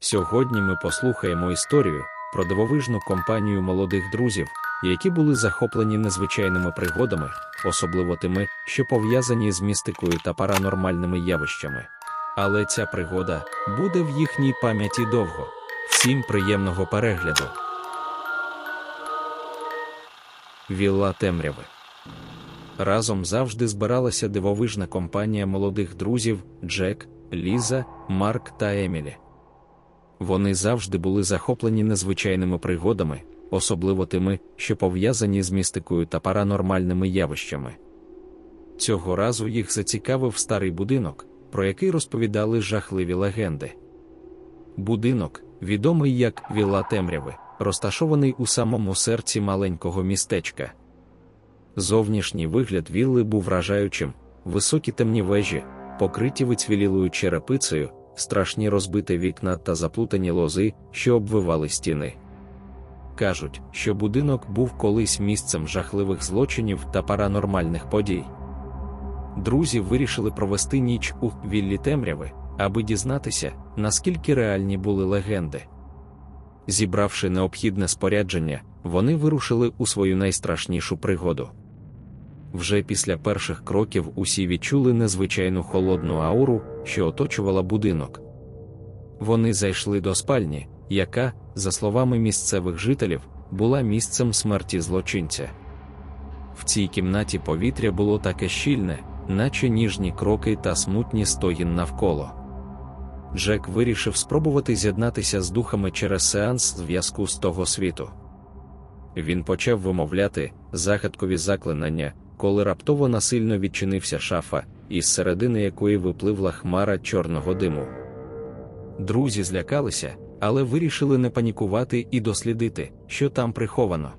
Сьогодні ми послухаємо історію про дивовижну компанію молодих друзів, які були захоплені незвичайними пригодами, особливо тими, що пов'язані з містикою та паранормальними явищами. Але ця пригода буде в їхній пам'яті довго. Всім приємного перегляду. Вілла темряви. Разом завжди збиралася дивовижна компанія молодих друзів Джек, Ліза, Марк та Емілі. Вони завжди були захоплені незвичайними пригодами, особливо тими, що пов'язані з містикою та паранормальними явищами. Цього разу їх зацікавив старий будинок, про який розповідали жахливі легенди. Будинок, відомий як Вілла Темряви, розташований у самому серці маленького містечка. Зовнішній вигляд вілли був вражаючим, високі темні вежі, покриті вицвілілою черепицею, страшні розбиті вікна та заплутані лози, що обвивали стіни. Кажуть, що будинок був колись місцем жахливих злочинів та паранормальних подій. Друзі вирішили провести ніч у віллі темряви, аби дізнатися, наскільки реальні були легенди. Зібравши необхідне спорядження, вони вирушили у свою найстрашнішу пригоду. Вже після перших кроків усі відчули незвичайну холодну ауру, що оточувала будинок. Вони зайшли до спальні, яка, за словами місцевих жителів, була місцем смерті злочинця. В цій кімнаті повітря було таке щільне, наче ніжні кроки та смутні стогін навколо. Джек вирішив спробувати з'єднатися з духами через сеанс зв'язку з того світу. Він почав вимовляти загадкові заклинання, коли раптово насильно відчинився шафа, із середини якої випливла хмара чорного диму. Друзі злякалися, але вирішили не панікувати і дослідити, що там приховано.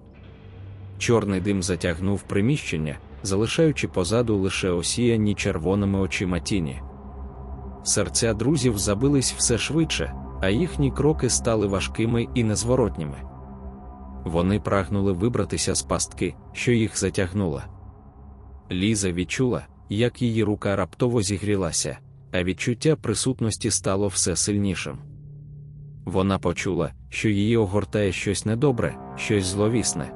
Чорний дим затягнув приміщення, залишаючи позаду лише осіяні червоними очима тіні. Серця друзів забились все швидше, а їхні кроки стали важкими і незворотніми. Вони прагнули вибратися з пастки, що їх затягнула. Ліза відчула, як її рука раптово зігрілася, а відчуття присутності стало все сильнішим. Вона почула, що її огортає щось недобре, щось зловісне.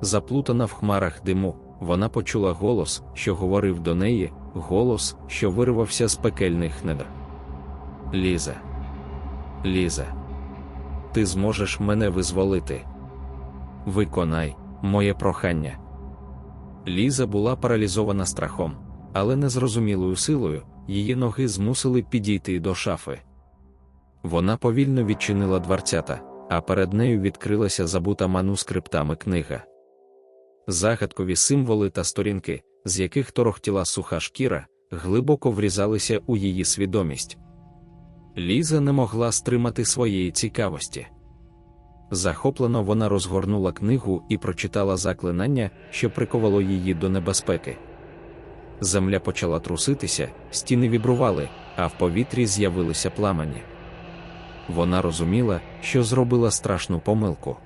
Заплутана в хмарах диму, вона почула голос, що говорив до неї, голос, що вирвався з пекельних недр. Ліза, Ліза, ти зможеш мене визволити. Виконай моє прохання. Ліза була паралізована страхом, але незрозумілою силою її ноги змусили підійти до шафи. Вона повільно відчинила дверцята, а перед нею відкрилася забута манускриптами книга. Загадкові символи та сторінки, з яких торохтіла суха шкіра, глибоко врізалися у її свідомість. Ліза не могла стримати своєї цікавості. Захоплено вона розгорнула книгу і прочитала заклинання, що приковало її до небезпеки. Земля почала труситися, стіни вібрували, а в повітрі з'явилися пламені. Вона розуміла, що зробила страшну помилку.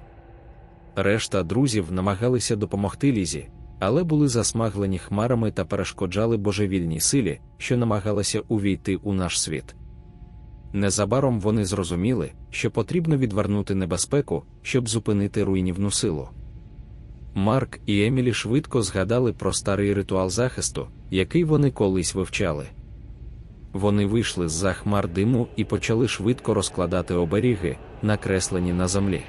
Решта друзів намагалися допомогти Лізі, але були засмаглені хмарами та перешкоджали божевільній силі, що намагалася увійти у наш світ. Незабаром вони зрозуміли, що потрібно відвернути небезпеку, щоб зупинити руйнівну силу. Марк і Емілі швидко згадали про старий ритуал захисту, який вони колись вивчали. Вони вийшли з за хмар диму і почали швидко розкладати оберіги, накреслені на землі.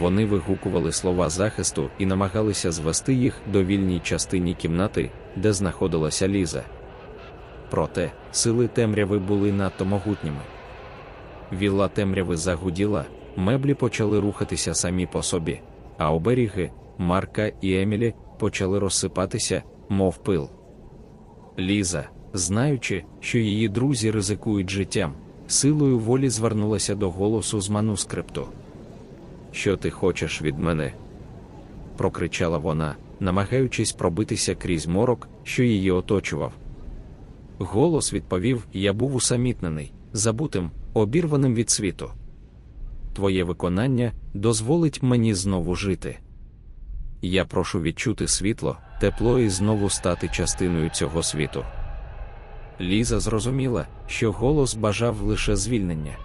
Вони вигукували слова захисту і намагалися звести їх до вільній частині кімнати, де знаходилася Ліза. Проте сили темряви були надто могутніми. Вілла темряви загуділа, меблі почали рухатися самі по собі, а оберіги, Марка і Емілі почали розсипатися, мов пил. Ліза, знаючи, що її друзі ризикують життям, силою волі звернулася до голосу з манускрипту. Що ти хочеш від мене? прокричала вона, намагаючись пробитися крізь морок, що її оточував. Голос відповів: Я був усамітнений, забутим, обірваним від світу. Твоє виконання дозволить мені знову жити. Я прошу відчути світло, тепло і знову стати частиною цього світу. Ліза зрозуміла, що голос бажав лише звільнення.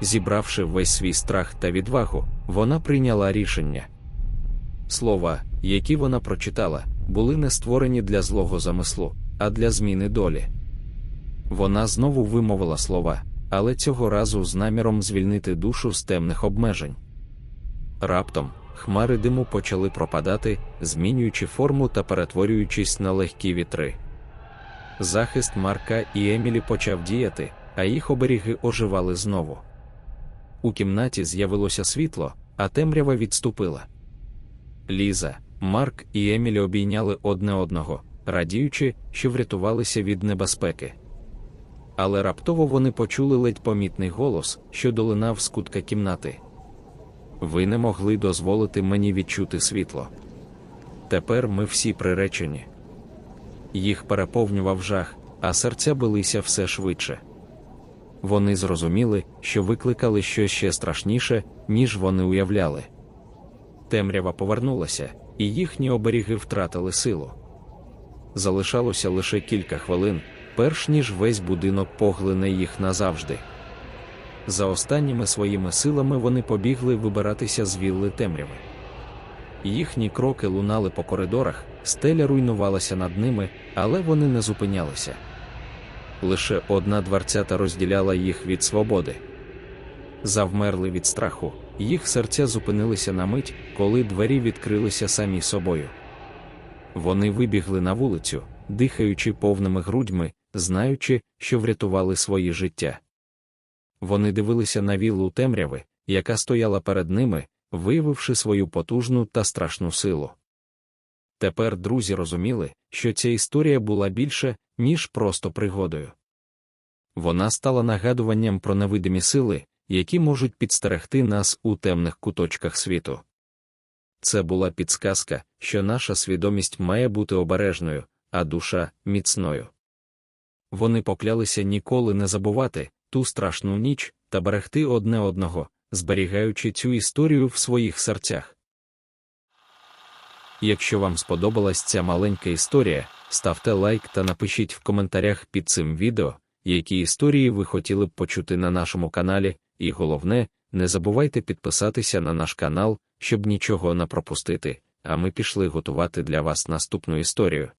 Зібравши весь свій страх та відвагу, вона прийняла рішення. Слова, які вона прочитала, були не створені для злого замислу, а для зміни долі. Вона знову вимовила слова, але цього разу з наміром звільнити душу з темних обмежень. Раптом хмари диму почали пропадати, змінюючи форму та перетворюючись на легкі вітри. Захист Марка і Емілі почав діяти, а їх оберіги оживали знову. У кімнаті з'явилося світло, а темрява відступила. Ліза, Марк і Емілі обійняли одне одного, радіючи, що врятувалися від небезпеки. Але раптово вони почули ледь помітний голос, що долинав з кутка кімнати. Ви не могли дозволити мені відчути світло. Тепер ми всі приречені. Їх переповнював жах, а серця билися все швидше. Вони зрозуміли, що викликали щось ще страшніше, ніж вони уявляли. Темрява повернулася, і їхні оберіги втратили силу. Залишалося лише кілька хвилин, перш ніж весь будинок поглине їх назавжди. За останніми своїми силами вони побігли вибиратися з вілли темряви. Їхні кроки лунали по коридорах, стеля руйнувалася над ними, але вони не зупинялися. Лише одна дверцята розділяла їх від свободи. Завмерли від страху, їх серця зупинилися на мить, коли двері відкрилися самі собою. Вони вибігли на вулицю, дихаючи повними грудьми, знаючи, що врятували свої життя. Вони дивилися на віллу темряви, яка стояла перед ними, виявивши свою потужну та страшну силу. Тепер друзі розуміли, що ця історія була більше, ніж просто пригодою. Вона стала нагадуванням про невидимі сили, які можуть підстерегти нас у темних куточках світу. Це була підсказка, що наша свідомість має бути обережною, а душа міцною. Вони поклялися ніколи не забувати ту страшну ніч та берегти одне одного, зберігаючи цю історію в своїх серцях. Якщо вам сподобалась ця маленька історія, ставте лайк та напишіть в коментарях під цим відео, які історії ви хотіли б почути на нашому каналі, і головне, не забувайте підписатися на наш канал, щоб нічого не пропустити, а ми пішли готувати для вас наступну історію.